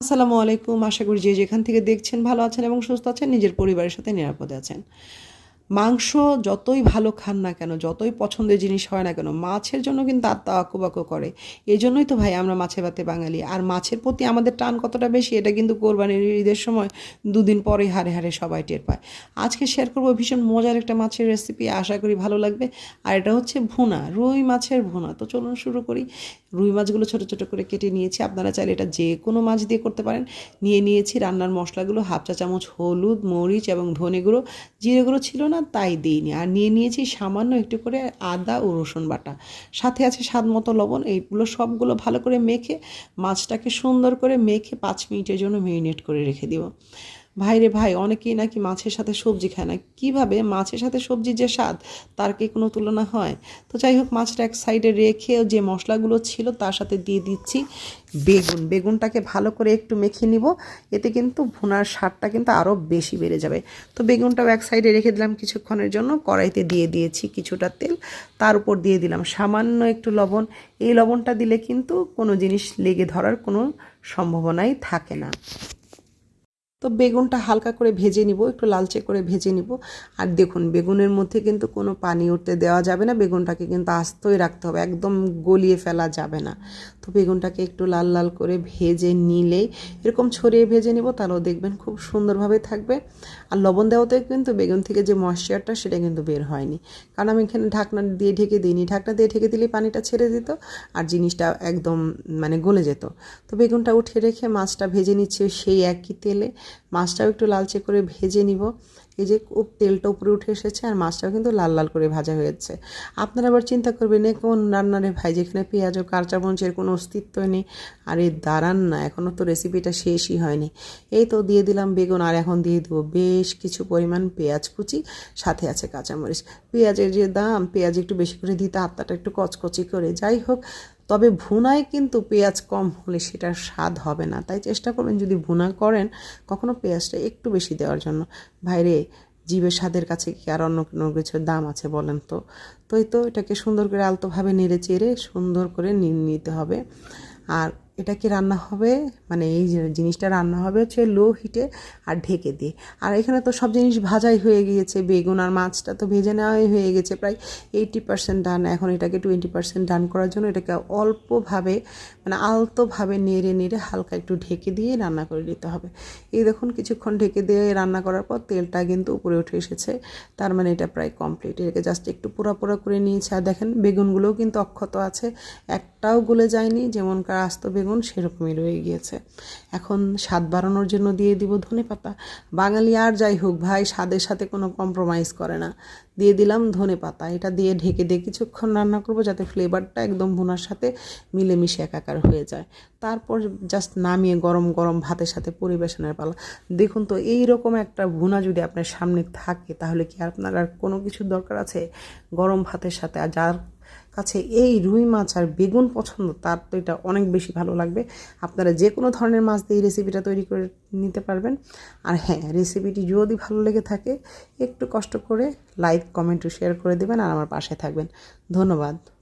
আসসালামু আলাইকুম। আশা করি যে যেখান থেকে দেখছেন ভালো আছেন এবং সুস্থ আছেন, নিজের পরিবারের সাথে নিরাপদে আছেন। মাংস যতই ভালো খান না কেন, যতই পছন্দের জিনিস হয় না কেন, মাছের জন্য কিন্তু আত্মা আকুবাকু করে। এই জন্যই তো ভাই আমরা মাছে ভাতে বাঙালি। আর মাছের প্রতি আমাদের টান কতটা বেশি, এটা কিন্তু কোরবানির ঈদের সময় দুদিন পরেই হারে হারে সবাই টের পায়। আজকে শেয়ার করব ভীষণ মজার একটা মাছের রেসিপি আশা করি ভালো লাগবে। আর এটা হচ্ছে ভুনা, রুই মাছের ভুনা। তো চলুন শুরু করি। রুই মাছগুলো ছোটো ছোটো করে কেটে নিয়েছি। আপনারা চাইলে এটা যে কোনো মাছ দিয়ে করতে পারেন। নিয়ে নিয়েছি রান্নার মশলাগুলো, হাফ চা চামচ হলুদ, মরিচ এবং ধনে গুঁড়ো। জিরে গুঁড়ো ছিল না তাই দিইনি আর নিয়ে নিয়েছি সামান্য একটু করে আদা ও রসুন বাটা। সাথে আছে স্বাদ মতো লবণ, এইগুলো সবগুলো ভালো করে মেখে মাছটাকে সুন্দর করে মেখে পাঁচ মিনিটের জন্য মেরিনেট করে রেখে দিব। ভাই রে ভাই, অনেকেই নাকি মাছের সাথে সবজি খায় না। কীভাবে মাছের সাথে সবজির যে স্বাদ, তার কি কোনো তুলনা হয়? তো যাই হোক, মাছটা এক সাইডে রেখে যে মশলাগুলো ছিল, তার সাথে দিয়ে দিচ্ছি বেগুন। বেগুনটাকে ভালো করে একটু মেখে নিব, এতে কিন্তু ভুনার স্বাদটা কিন্তু আরও বেশি বেড়ে যাবে। তো বেগুনটাও এক সাইডে রেখে দিলাম কিছুক্ষণের জন্য, কড়াইতে দিয়ে দিয়েছি কিছুটা তেল, তার উপর দিয়ে দিলাম সামান্য একটু লবণ। এই লবণটা দিলে কিন্তু কোনো জিনিস লেগে ধরার কোনো সম্ভাবনাই থাকে না। তো বেগুনটা হালকা করে ভেজে নিব, একটু লালচে করে ভেজে নিব। আর দেখুন, বেগুনের মধ্যে কিন্তু কোনো পানি উঠতে দেওয়া যাবে না, বেগুনটাকে কিন্তু আস্তই রাখতে হবে, একদম গলিয়ে ফেলা যাবে না। তো বেগুনটাকে একটু লাল লাল করে ভেজে নিলেই এরকম ছড়িয়ে ভেজে নিব, তাহলেও দেখবেন খুব সুন্দরভাবে থাকবে। আর লবণ দেওয়াতে কিন্তু বেগুন থেকে যে ময়শ্চারটা, সেটা কিন্তু বের হয়নি। কারণ আমি এখানে ঢাকনা দিয়ে ঢেকে দিইনি, ঢাকনা দিয়ে ঢেকে দিলে পানিটা ছেড়ে দিত আর জিনিসটা একদম মানে গলে যেত। তো বেগুনটা উঠে রেখে মাছটা ভেজে নিচ্ছে সেই একই তেলে। মাছটাও একটু লালচে করে ভেজে নিব। এই যে খুব তেলটা উপরে উঠে এসেছে আর মাছটাও কিন্তু লাল লাল করে ভাজা হয়েছে আপনারা আবার চিন্তা করবেন, এ কোন রান্নারে ভাই যেখানে পেঁয়াজ ও কাঁচা মরিচের কোনো অস্তিত্ব নেই? আর এই দাঁড়ান না এখনও তো রেসিপিটা শেষই হয়নি। এই তো দিয়ে দিলাম বেগুন আর এখন দিয়ে দেবো বেশ কিছু পরিমাণ পেঁয়াজ কুচি, সাথে আছে কাঁচামরিচ। পেঁয়াজের যে দাম, পেঁয়াজ একটু বেশি করে দিতে, আত্মাটা একটু কচকচি করে। যাই হোক তবে ভুনায় কিন্তু পেঁয়াজ কম হলে সেটার স্বাদ হবে না। তাই চেষ্টা করবেন যদি ভুনা করেন, কখনো পেঁয়াজটা একটু বেশি দেওয়ার জন্য। ভাইরে, জীবের স্বাদের কাছে কি আর অন্য কোনো কিছুর দাম আছে বলেন তো? তো তো এটাকে সুন্দর করে আলতোভাবে নেড়ে চেড়ে সুন্দর করে নিতে হবে। আর এটা কি রান্না হবে? মানে এই জিনিসটা রান্না হবে হচ্ছে লো হিটে আর ঢেকে দিয়ে। আর এখানে তো সব জিনিস ভাজাই হয়ে গিয়েছে, বেগুন আর মাছটা তো ভেজে নেওয়াই হয়ে গেছে প্রায় এইটি পার্সেন্ট ডান এখন এটাকে টোয়েন্টি পার্সেন্ট ডান করার জন্য এটাকে অল্পভাবে মানে আলতোভাবে নেড়ে নেড়ে হালকা একটু ঢেকে দিয়ে রান্না করে নিতে হবে। এই দেখুন কিছুক্ষণ ঢেকে দিয়ে রান্না করার পর তেলটা কিন্তু উপরে উঠে এসেছে। তার মানে এটা প্রায় কমপ্লিট এটাকে জাস্ট একটু পোড়া পোড়া করে নিয়েছে। আর দেখেন বেগুনগুলোও কিন্তু অক্ষত আছে। একটাও গলে যায়নি। যেমন আস্ত বেগুন সেরকমই রয়ে গিয়েছে। এখন স্বাদ বাড়ানোর জন্য দিয়ে দিব ধনে পাতা। বাঙালি আর যাই হোক ভাই, স্বাদের সাথে কোনো কম্প্রোমাইজ করে না। দিয়ে দিলাম ধনে পাতা। এটা দিয়ে ঢেকে দিয়ে কিছুক্ষণ রান্না করব যাতে ফ্লেভারটা একদম ভুনার সাথে মিলেমিশে একাকার হয়ে যায়। তারপর জাস্ট নামিয়ে গরম গরম ভাতের সাথে পরিবেশনের পালা। দেখুন তো এই রকম একটা ভুনা যদি আপনার সামনে থাকে, তাহলে কি আপনার আর কোনো কিছুর দরকার আছে? গরম ভাতের সাথে, আর যার কাছে এই রুই মাছ আর বেগুন পছন্দ, তার তো এটা অনেক বেশি ভালো লাগবে। আপনারা যে কোনো ধরনের মাছ দিয়ে রেসিপিটা তৈরি করে নিতে পারবেন। আর হ্যাঁ রেসিপিটি যদি ভালো লেগে থাকে, একটু কষ্ট করে লাইক কমেন্ট শেয়ার করে দেবেন আর আমার পাশে থাকবেন। ধন্যবাদ।